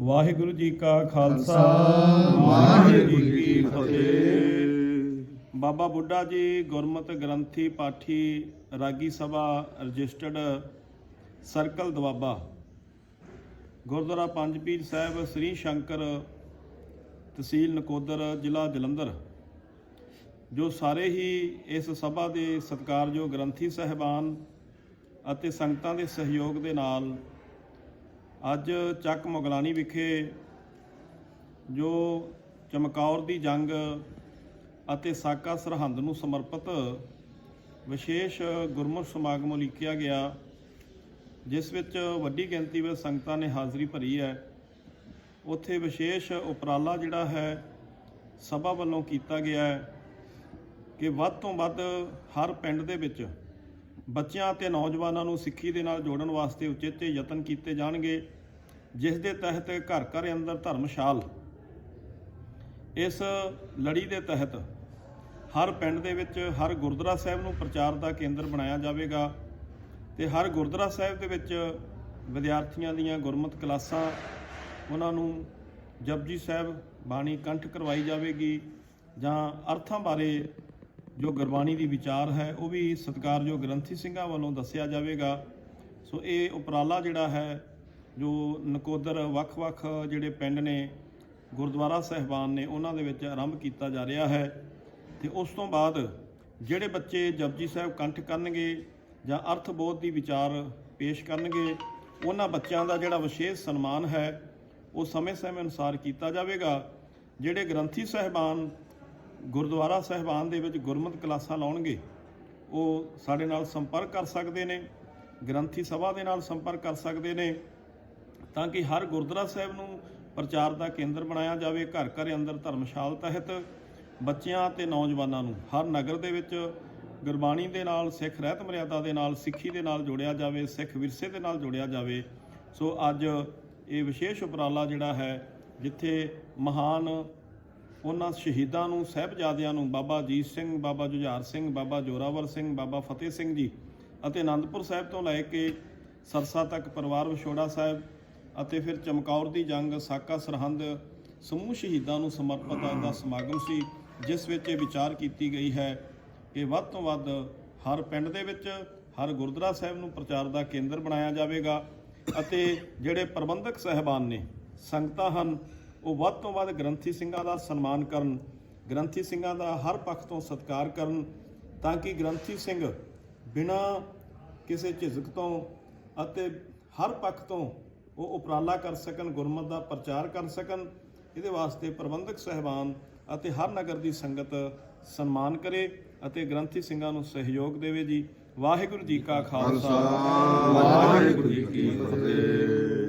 ਵਾਹਿਗੁਰੂ ਜੀ ਕਾ ਖਾਲਸਾ। ਵਾਹਿਗੁਰੂ ਜੀ ਕੀ ਫਤਿਹ। ਬਾਬਾ ਬੁੱਢਾ ਜੀ ਗੁਰਮਤਿ ਗ੍ਰੰਥੀ ਪਾਠੀ ਰਾਗੀ ਸਭਾ ਰਜਿਸਟਰਡ ਸਰਕਲ ਦਵਾਬਾ ਗੁਰਦੁਆਰਾ ਪੰਜ ਪੀਰ ਸਾਹਿਬ ਸ੍ਰੀ ਸ਼ੰਕਰ ਤਹਿਸੀਲ ਨਕੋਦਰ ਜ਼ਿਲ੍ਹਾ ਜਲੰਧਰ। ਜੋ ਸਾਰੇ ਹੀ ਇਸ ਸਭਾ ਦੇ ਸਤਿਕਾਰਯੋਗ ਗ੍ਰੰਥੀ ਸਹਿਬਾਨ ਅਤੇ ਸੰਗਤਾਂ ਦੇ ਸਹਿਯੋਗ ਦੇ ਨਾਲ ਅੱਜ ਚੱਕ ਮੁਗਲਾਨੀ ਵਿਖੇ ਜੋ ਚਮਕੌਰ ਦੀ ਜੰਗ ਅਤੇ ਸਾਕਾ ਸਰਹੰਦ ਨੂੰ ਸਮਰਪਿਤ ਵਿਸ਼ੇਸ਼ ਗੁਰਮੁਖ ਸਮਾਗਮ ਉਲੀਕਿਆ ਗਿਆ, ਜਿਸ ਵਿੱਚ ਵੱਡੀ ਗਿਣਤੀ ਵਿੱਚ ਸੰਗਤਾਂ ਨੇ ਹਾਜ਼ਰੀ ਭਰੀ ਹੈ। ਉੱਥੇ ਵਿਸ਼ੇਸ਼ ਉਪਰਾਲਾ ਜਿਹੜਾ ਹੈ, ਸਭਾ ਵੱਲੋਂ ਕੀਤਾ ਗਿਆ ਹੈ ਕਿ ਵੱਧ ਤੋਂ ਵੱਧ ਹਰ ਪਿੰਡ ਦੇ ਵਿੱਚ ਬੱਚਿਆਂ ਅਤੇ ਨੌਜਵਾਨਾਂ ਨੂੰ ਸਿੱਖੀ ਦੇ ਨਾਲ ਜੋੜਨ ਵਾਸਤੇ ਉਚੇਚੇ ਯਤਨ ਕੀਤੇ ਜਾਣਗੇ, ਜਿਸ ਦੇ ਤਹਿਤ ਘਰ ਘਰ ਅੰਦਰ ਧਰਮਸ਼ਾਲ। ਇਸ ਲੜੀ ਦੇ ਤਹਿਤ ਹਰ ਪਿੰਡ ਦੇ ਵਿੱਚ ਹਰ ਗੁਰਦੁਆਰਾ ਸਾਹਿਬ ਨੂੰ ਪ੍ਰਚਾਰ ਦਾ ਕੇਂਦਰ ਬਣਾਇਆ ਜਾਵੇਗਾ ਤੇ ਹਰ ਗੁਰਦੁਆਰਾ ਸਾਹਿਬ ਦੇ ਵਿੱਚ ਵਿਦਿਆਰਥੀਆਂ ਦੀਆਂ ਗੁਰਮਤ ਕਲਾਸਾਂ, ਉਹਨਾਂ ਨੂੰ ਜਪਜੀ ਸਾਹਿਬ ਬਾਣੀ ਕੰਠ ਕਰਵਾਈ ਜਾਵੇਗੀ ਜਾਂ ਅਰਥਾਂ ਬਾਰੇ ਜੋ ਗੁਰਬਾਣੀ ਦੀ ਵਿਚਾਰ ਹੈ, ਉਹ ਵੀ ਸਤਿਕਾਰਯੋਗ ਗ੍ਰੰਥੀ ਸਿੰਘਾਂ ਵੱਲੋਂ ਦੱਸਿਆ ਜਾਵੇਗਾ। ਸੋ ਇਹ ਉਪਰਾਲਾ ਜਿਹੜਾ ਹੈ, ਜੋ ਨਕੋਦਰ ਵੱਖ-ਵੱਖ ਜਿਹੜੇ ਪਿੰਡ ਨੇ, ਗੁਰਦੁਆਰਾ ਸਹਿਬਾਨ ਨੇ, ਉਹਨਾਂ ਦੇ ਵਿੱਚ ਆਰੰਭ ਕੀਤਾ ਜਾ ਰਿਹਾ ਹੈ। ਤੇ ਉਸ ਤੋਂ ਬਾਅਦ ਜਿਹੜੇ ਬੱਚੇ ਜਪਜੀ ਸਾਹਿਬ ਕੰਠ ਕਰਨਗੇ ਜਾਂ ਅਰਥ ਬੋਧ ਦੀ ਵਿਚਾਰ ਪੇਸ਼ ਕਰਨਗੇ, ਉਹਨਾਂ ਬੱਚਿਆਂ ਦਾ ਜਿਹੜਾ ਵਿਸ਼ੇਸ਼ ਸਨਮਾਨ ਹੈ, ਉਹ ਸਮੇਂ-ਸਮੇਂ ਅਨੁਸਾਰ ਕੀਤਾ ਜਾਵੇਗਾ। ਜਿਹੜੇ ਗ੍ਰੰਥੀ ਸਹਿਬਾਨ ਗੁਰਦੁਆਰਾ ਸਹਿਬਾਨ ਦੇ ਵਿੱਚ ਗੁਰਮਤਿ ਕਲਾਸਾਂ ਲਾਉਣਗੇ, ਉਹ ਸਾਡੇ ਨਾਲ ਸੰਪਰਕ ਕਰ ਸਕਦੇ ਨੇ, ਗ੍ਰੰਥੀ ਸਭਾ ਦੇ ਨਾਲ ਸੰਪਰਕ ਕਰ ਸਕਦੇ ਨੇ, ਤਾਂ ਕਿ ਹਰ ਗੁਰਦੁਆਰਾ ਸਾਹਿਬ ਨੂੰ ਪ੍ਰਚਾਰ ਦਾ ਕੇਂਦਰ ਬਣਾਇਆ ਜਾਵੇ, ਘਰ ਘਰ ਅੰਦਰ ਧਰਮਸ਼ਾਲ ਤਹਿਤ ਬੱਚਿਆਂ ਤੇ ਨੌਜਵਾਨਾਂ ਨੂੰ, ਹਰ ਨਗਰ ਦੇ ਵਿੱਚ ਗੁਰਬਾਣੀ ਦੇ ਨਾਲ, ਸਿੱਖ ਰਹਿਤ ਮਰਿਆਦਾ ਦੇ ਨਾਲ, ਸਿੱਖੀ ਦੇ ਨਾਲ ਜੋੜਿਆ ਜਾਵੇ, ਸਿੱਖ ਵਿਰਸੇ ਦੇ ਨਾਲ ਜੋੜਿਆ ਜਾਵੇ। ਸੋ ਅੱਜ ਇਹ ਵਿਸ਼ੇਸ਼ ਉਪਰਾਲਾ ਜਿਹੜਾ ਹੈ, ਜਿੱਥੇ ਮਹਾਨ ਉਹਨਾਂ ਸ਼ਹੀਦਾਂ ਨੂੰ, ਸਹਿਬਜ਼ਾਦਿਆਂ ਨੂੰ, ਬਾਬਾ ਅਜੀਤ ਸਿੰਘ, ਬਾਬਾ ਜੁਝਾਰ ਸਿੰਘ, ਬਾਬਾ ਜੋਰਾਵਰ ਸਿੰਘ, ਬਾਬਾ ਫਤਿਹ ਸਿੰਘ ਜੀ ਅਤੇ ਅਨੰਦਪੁਰ ਸਾਹਿਬ ਤੋਂ ਲੈ ਕੇ ਸਰਸਾ ਤੱਕ ਪਰਿਵਾਰ ਵਿਛੋੜਾ ਸਾਹਿਬ ਅਤੇ ਫਿਰ ਚਮਕੌਰ ਦੀ ਜੰਗ, ਸਾਕਾ ਸਰਹੰਦ, ਸਮੂਹ ਸ਼ਹੀਦਾਂ ਨੂੰ ਸਮਰਪਿਤ ਦਾ ਸਮਾਗਮ ਸੀ, ਜਿਸ ਵਿੱਚ ਇਹ ਵਿਚਾਰ ਕੀਤੀ ਗਈ ਹੈ ਕਿ ਵੱਧ ਤੋਂ ਵੱਧ ਹਰ ਪਿੰਡ ਦੇ ਵਿੱਚ ਹਰ ਗੁਰਦੁਆਰਾ ਸਾਹਿਬ ਨੂੰ ਪ੍ਰਚਾਰ ਦਾ ਕੇਂਦਰ ਬਣਾਇਆ ਜਾਵੇਗਾ ਅਤੇ ਜਿਹੜੇ ਪ੍ਰਬੰਧਕ ਸਹਿਬਾਨ ਨੇ, ਸੰਗਤਾਂ ਹਨ ਉਹ ਵੱਧ ਤੋਂ ਵੱਧ ਗ੍ਰੰਥੀ ਸਿੰਘਾਂ ਦਾ ਸਨਮਾਨ ਕਰਨ, ਗ੍ਰੰਥੀ ਸਿੰਘਾਂ ਦਾ ਹਰ ਪੱਖ ਤੋਂ ਸਤਿਕਾਰ ਕਰਨ ਤਾਂ ਕਿ ਗ੍ਰੰਥੀ ਸਿੰਘ ਬਿਨਾਂ ਕਿਸੇ ਝਿਜਕ ਤੋਂ ਅਤੇ ਹਰ ਪੱਖ ਤੋਂ ਉਹ ਉਪਰਾਲਾ ਕਰ ਸਕਣ, ਗੁਰਮਤ ਦਾ ਪ੍ਰਚਾਰ ਕਰ ਸਕਣ, ਇਹਦੇ ਵਾਸਤੇ ਪ੍ਰਬੰਧਕ ਸਹਿਬਾਨ ਅਤੇ ਹਰ ਨਗਰ ਦੀ ਸੰਗਤ ਸਨਮਾਨ ਕਰੇ ਅਤੇ ਗ੍ਰੰਥੀ ਸਿੰਘਾਂ ਨੂੰ ਸਹਿਯੋਗ ਦੇਵੇ ਜੀ। ਵਾਹਿਗੁਰੂ ਜੀ ਕਾ ਖਾਲਸਾ, ਵਾਹਿਗੁਰੂ ਜੀ ਕੀ ਫਤਿਹ।